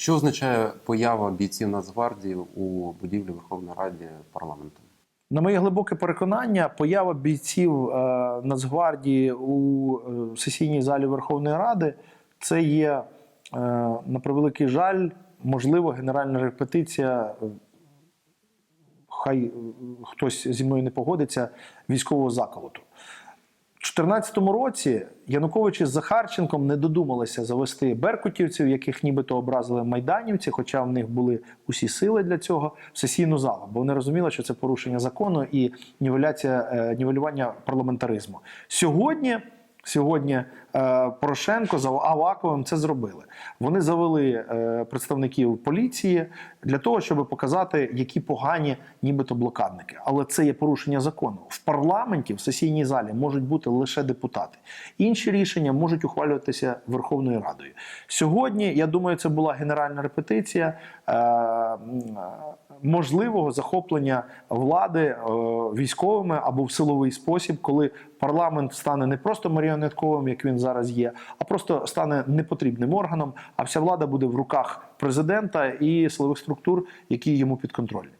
Що означає поява бійців Нацгвардії у будівлі Верховної Ради парламенту? На моє глибоке переконання, поява бійців е, Нацгвардії у е, сесійній залі Верховної Ради це є, е, на превеликий жаль, можливо, генеральна репетиція. Хай хтось зі мною не погодиться військового заколоту. У 2014 році Янукович із Захарченком не додумалися завести беркутівців, яких нібито образили майданівці, хоча в них були усі сили для цього, в сесійну залу, бо вони розуміли, що це порушення закону і нівеляція е, нівелювання парламентаризму. Сьогодні. Сьогодні е, Порошенко за Аваковим це зробили. Вони завели е, представників поліції для того, щоб показати, які погані, нібито блокадники. Але це є порушення закону. В парламенті, в сесійній залі можуть бути лише депутати. Інші рішення можуть ухвалюватися Верховною Радою. Сьогодні, я думаю, це була генеральна репетиція е, можливого захоплення влади е, військовими або в силовий спосіб, коли парламент стане не просто маріонетковим, як він зараз є, а просто стане непотрібним органом, а вся влада буде в руках президента і силових структур, які йому підконтрольні.